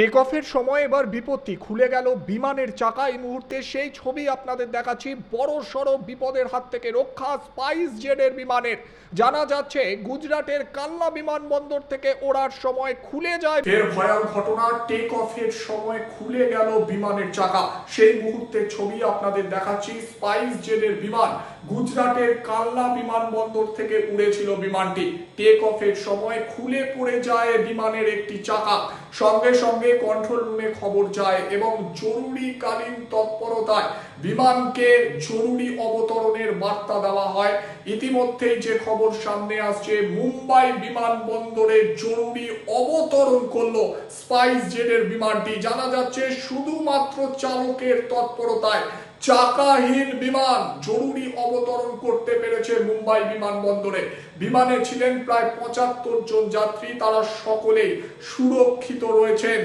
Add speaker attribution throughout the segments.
Speaker 1: Take অফের সময় এবার বিপত্তি খুলে গেল বিমানের চাকা। এই মুহূর্তে সেই ছবি আপনাদের দেখাচ্ছি। বড় সড়ো বিপদের হাত থেকে রক্ষা স্পাইস জেডের বিমানের। জানা যাচ্ছে, গুজরাটের কাল্লা বিমানবন্দর থেকে ওড়ার সময় খুলে যায়। ফের ভয়াল ঘটনা টেক অফের সময় খুলে গেল বিমানের চাকা। সেই মুহূর্তের ছবি আপনাদের দেখাচ্ছি, স্পাইস জেডের বিমান। গুজরাটের কাল্লা বিমানবন্দর থেকে উড়েছিল বিমানটি। টেক অফের সময় খুলে পড়ে যায় বিমানের একটি চাকা। সঙ্গে সঙ্গে কন্ট্রোল রুমে খবর যায় এবং জরুরিকালীন তৎপরতায় বিমানকে জরুরি অবতরণের বার্তা দেওয়া হয়। ইতিমধ্যেই যে খবর সামনে আসছে, মুম্বাই বিমানবন্দরে জরুরি অবতরণ করল স্পাইস জেটের বিমানটি। জানা যাচ্ছে, শুধুমাত্র চালকের তৎপরতায় চাকাহীন বিমান জরুরি অবতরণ করতে পেরেছে মুম্বাই বিমানবন্দরে। বিমানে ছিলেন প্রায় পঁচাত্তর জন যাত্রী, তারা সকলেই সুরক্ষিত রয়েছেন।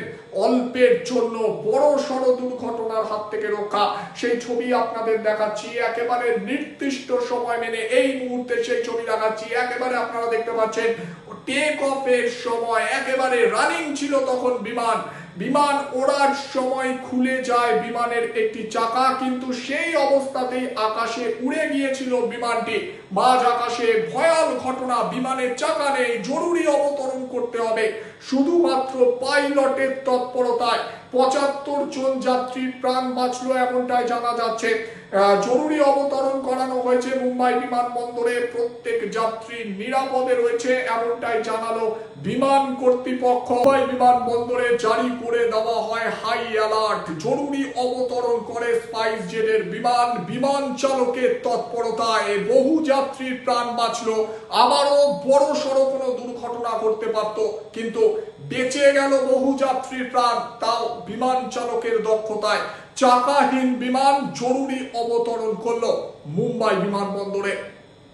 Speaker 1: অল্পের জন্য বড় সড় দুর্ঘটনার হাত থেকে রক্ষা। সেই ছবি আপনাদের দেখাচ্ছি, একেবারে নির্দিষ্ট সময় মেনে এই মুহূর্তে সেই ছবি দেখাচ্ছি। একেবারে আপনারা দেখতে পাচ্ছেন টেক অফের সময়, একেবারে রানিং ছিল তখন বিমান। বিমান ওড়ার সময় খুলে যায় বিমানের একটি চাকা, কিন্তু সেই অবস্থাতেই আকাশে উড়ে গিয়েছিল বিমানটি। মাঝ আকাশে ভয়াল ঘটনা, বিমানের চাকা নেই, জরুরি অবতরণ করতে হবে। শুধুমাত্র পাইলটের তৎপরতায় পঁচাত্তর জন যাত্রীর প্রাণ বাঁচলো এমনটাই জানা যাচ্ছে। জরুরি অবতরণ করানো হয়েছে মুম্বাই বিমানবন্দরে। প্রত্যেক যাত্রী নিরাপদে রয়েছে এমনটাই জানালো বিমান কর্তৃপক্ষ। মুম্বাই বিমানবন্দরে জারি করে দেওয়া হয় হাই অ্যালার্ট। জরুরি অবতরণ করে স্পাইস জেটের বিমান বিমান চালকের তৎপরতায় বহু যাত্রীর প্রাণ বাঁচলো। আবারও বড় সড়ো কোনো দুর্ঘটনা ঘটতে পারত, কিন্তু বেঁচে গেল বহু যাত্রীর প্রাণ, তাও বিমান চালকের দক্ষতায় চাকাহীন বিমান জরুরি অবতরণ করল মুম্বাই বিমানবন্দরে।